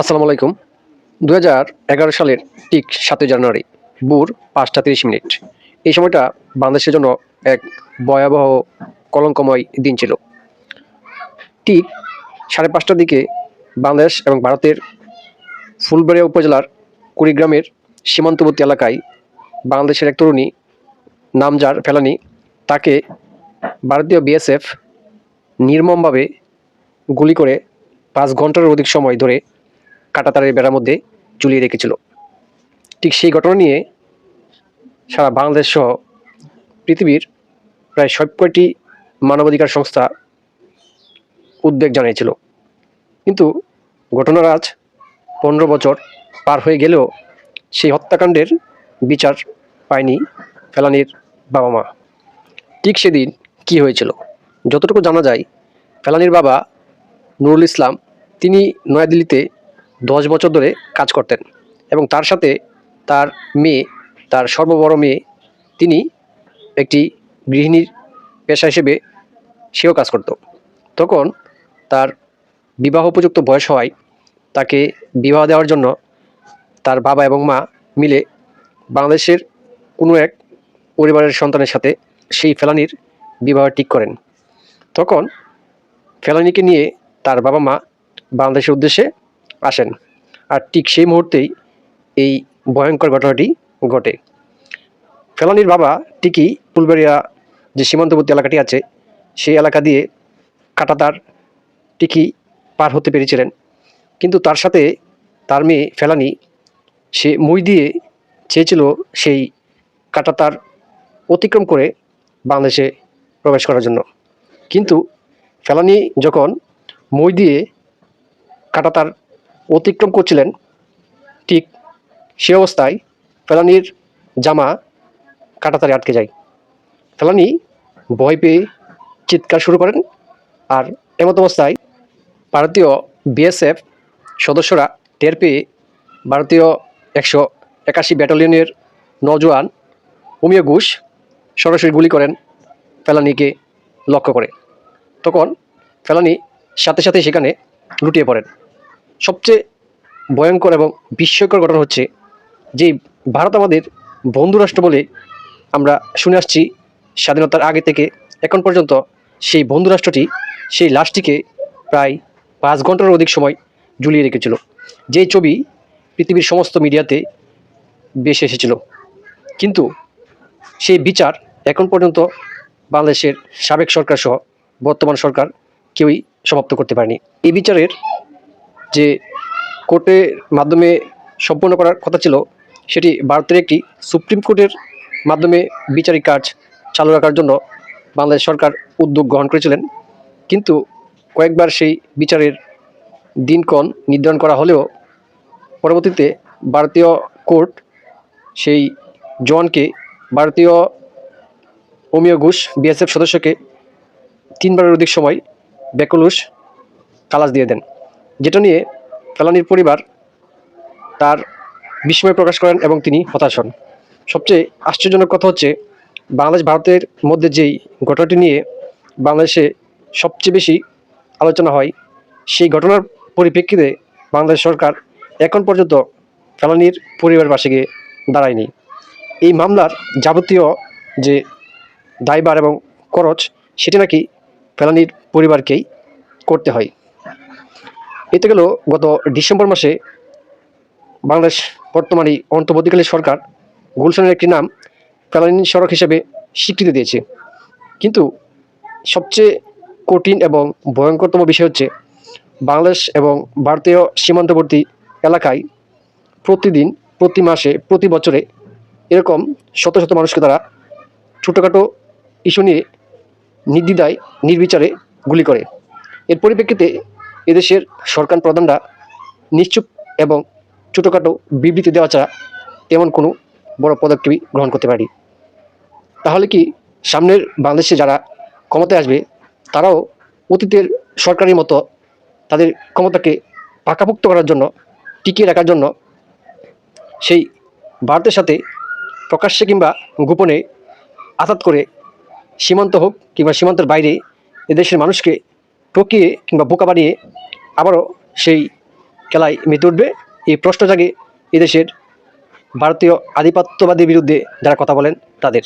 আসসালামু আলাইকুম। দু হাজার এগারো সালের ঠিক সাতই জানুয়ারি, ভোর পাঁচটা তিরিশ মিনিট। এই সময়টা বাংলাদেশের জন্য এক ভয়াবহ কলঙ্কময় দিন ছিল। ঠিক সাড়ে পাঁচটার দিকে বাংলাদেশ এবং ভারতের ফুলবাড়িয়া উপজেলার কুড়িগ্রামের সীমান্তবর্তী এলাকায় বাংলাদেশের এক তরুণী নামজার ফেলানি, তাকে ভারতীয় বিএসএফ নির্মমভাবে গুলি করে পাঁচ ঘণ্টার অধিক সময় ধরে কাটাতারের বেড়ার মধ্যে ঝুলিয়ে রেখেছিল। ঠিক সেই ঘটনা নিয়ে সারা বাংলাদেশ সহ পৃথিবীর প্রায় সব কয়টি মানবাধিকার সংস্থা উদ্বেগ জানিয়েছিল। কিন্তু ঘটনার আজ পনেরো বছর পার হয়ে গেলেও সেই হত্যাকাণ্ডের বিচার পায়নি ফেলানির বাবা মা ঠিক সেদিন কি হয়েছিল, যতটুকু জানা যায়, ফেলানির বাবা নুরুল ইসলাম, তিনি নয়াদিল্লিতে দশ বছর ধরে কাজ করতেন এবং তার সাথে তার মেয়ে, তার সর্ববড় মেয়ে, তিনি একটি গৃহিণীর পেশা হিসেবে সেও কাজ করত। তখন তার বিবাহ উপযুক্ত বয়স হওয়ায় তাকে বিবাহ দেওয়ার জন্য তার বাবা এবং মা মিলে বাংলাদেশের কোনো এক পরিবারের সন্তানের সাথে সেই ফেলানির বিবাহ ঠিক করেন। তখন ফেলানিকে নিয়ে তার বাবা মা বাংলাদেশের উদ্দেশ্যে আসেন। আর ঠিক সেই মুহূর্তেই এই ভয়ঙ্কর ঘটনাটি ঘটে। ফেলানির বাবা ঠিকই ফুলবাড়িয়া যে সীমান্তবর্তী এলাকাটি আছে, সেই এলাকা দিয়ে কাটাতার ঠিকই পার হতে পেরেছিলেন। কিন্তু তার সাথে তার মেয়ে ফেলানি, সে মই দিয়ে চেয়েছিল সেই কাটাতার অতিক্রম করে বাংলাদেশে প্রবেশ করার জন্য। কিন্তু ফেলানি যখন মই দিয়ে কাটাতার অতিক্রম করছিলেন ঠিক সে অবস্থায় ফেলানির জামা কাটাতারে আটকে যায়। ফেলানি ভয় পেয়ে চিৎকার শুরু করেন আর এমত অবস্থায় ভারতীয় বিএসএফ সদস্যরা টের পেয়ে ভারতীয় একশো একাশি ব্যাটালিয়নের নজওয়ান উমিয়া ঘোষ সরাসরি গুলি করেন ফেলানিকে লক্ষ্য করে। তখন ফেলানি সাথে সাথে সেখানে লুটিয়ে পড়েন। সবচেয়ে ভয়ঙ্কর এবং বিস্ময়কর ঘটনা হচ্ছে যে ভারত আমাদের বন্ধুরাষ্ট্র বলে আমরা শুনে আসছি স্বাধীনতার আগে থেকে। এখন পর্যন্ত সেই বন্ধুরাষ্ট্রটি সেই লাশটিকে প্রায় পাঁচ ঘণ্টার অধিক সময় ঝুলিয়ে রেখেছিল। যেই ছবি পৃথিবীর সমস্ত মিডিয়াতে বেশি এসেছিল। কিন্তু সেই বিচার এখন পর্যন্ত বাংলাদেশের সাবেক সরকার সহ বর্তমান সরকার কেউই সমাপ্ত করতে পারেনি। এই বিচারের যে কোর্টের মাধ্যমে সম্পন্ন করার কথা ছিল, সেটি ভারতের একটি সুপ্রিম কোর্টের মাধ্যমে বিচারিক কাজ চালু রাখার জন্য বাংলাদেশ সরকার উদ্যোগ গ্রহণ করেছিলেন। কিন্তু কয়েকবার সেই বিচারের দিনক্ষণ নির্ধারণ করা হলেও পরবর্তীতে ভারতীয় কোর্ট সেই জওয়ানকে ভারতীয় অমিয় ঘোষ, বিএসএফ সদস্যকে তিনবারের অধিক সময় বেকলুস কালাস দিয়ে দেন। যেটা নিয়ে ফেলানির পরিবার তার বিস্ময় প্রকাশ করেন এবং তিনি হতাশ হন। সবচেয়ে আশ্চর্যজনক কথা হচ্ছে, বাংলাদেশ ভারতের মধ্যে যেই ঘটনাটি নিয়ে বাংলাদেশে সবচেয়ে বেশি আলোচনা হয়, সেই ঘটনার পরিপ্রেক্ষিতে বাংলাদেশ সরকার এখন পর্যন্ত ফেলানির পরিবার পাশে গিয়ে দাঁড়ায়নি। এই মামলার যাবতীয় যে দায়বার এবং খরচ, সেটি নাকি ফেলানির পরিবারকেই করতে হয়। এতে গেল গত ডিসেম্বর মাসে বাংলাদেশ বর্তমানে অন্তর্বর্তীকালীন সরকার গুলশানের একটি নাম ফেলানি সড়ক হিসেবে স্বীকৃতি দিয়েছে। কিন্তু সবচেয়ে কঠিন এবং ভয়ঙ্করতম বিষয় হচ্ছে বাংলাদেশ এবং ভারতীয় সীমান্তবর্তী এলাকায় প্রতিদিন, প্রতি মাসে, প্রতি বছরে এরকম শত শত মানুষকে তারা ছোটোখাটো ইস্যু নিয়ে নির্দ্বিধায়, নির্বিচারে গুলি করে। এর পরিপ্রেক্ষিতে এদেশের সরকার প্রধানরা নিশ্চুপ এবং ছোটোখাটো বিবৃতি দেওয়া ছাড়া তেমন কোনো বড় পদক্ষেপই গ্রহণ করতে পারি তাহলে কি সামনের বাংলাদেশে যারা ক্ষমতায় আসবে, তারাও অতীতের সরকারের মতো তাদের ক্ষমতাকে পাকাপোক্ত করার জন্য, টিকিয়ে রাখার জন্য সেই ভারতের সাথে প্রকাশ্যে কিংবা গোপনে আঘাত করে সীমান্ত হোক কিংবা সীমান্তের বাইরে এদেশের মানুষকে ঠকিয়ে কিংবা বোকা বানিয়ে আবারও সেই খেলায় মেতে উঠবে। এই প্রশ্ন জাগে এদেশের ভারতীয় আধিপত্যবাদীর বিরুদ্ধে যারা কথা বলেন তাদের।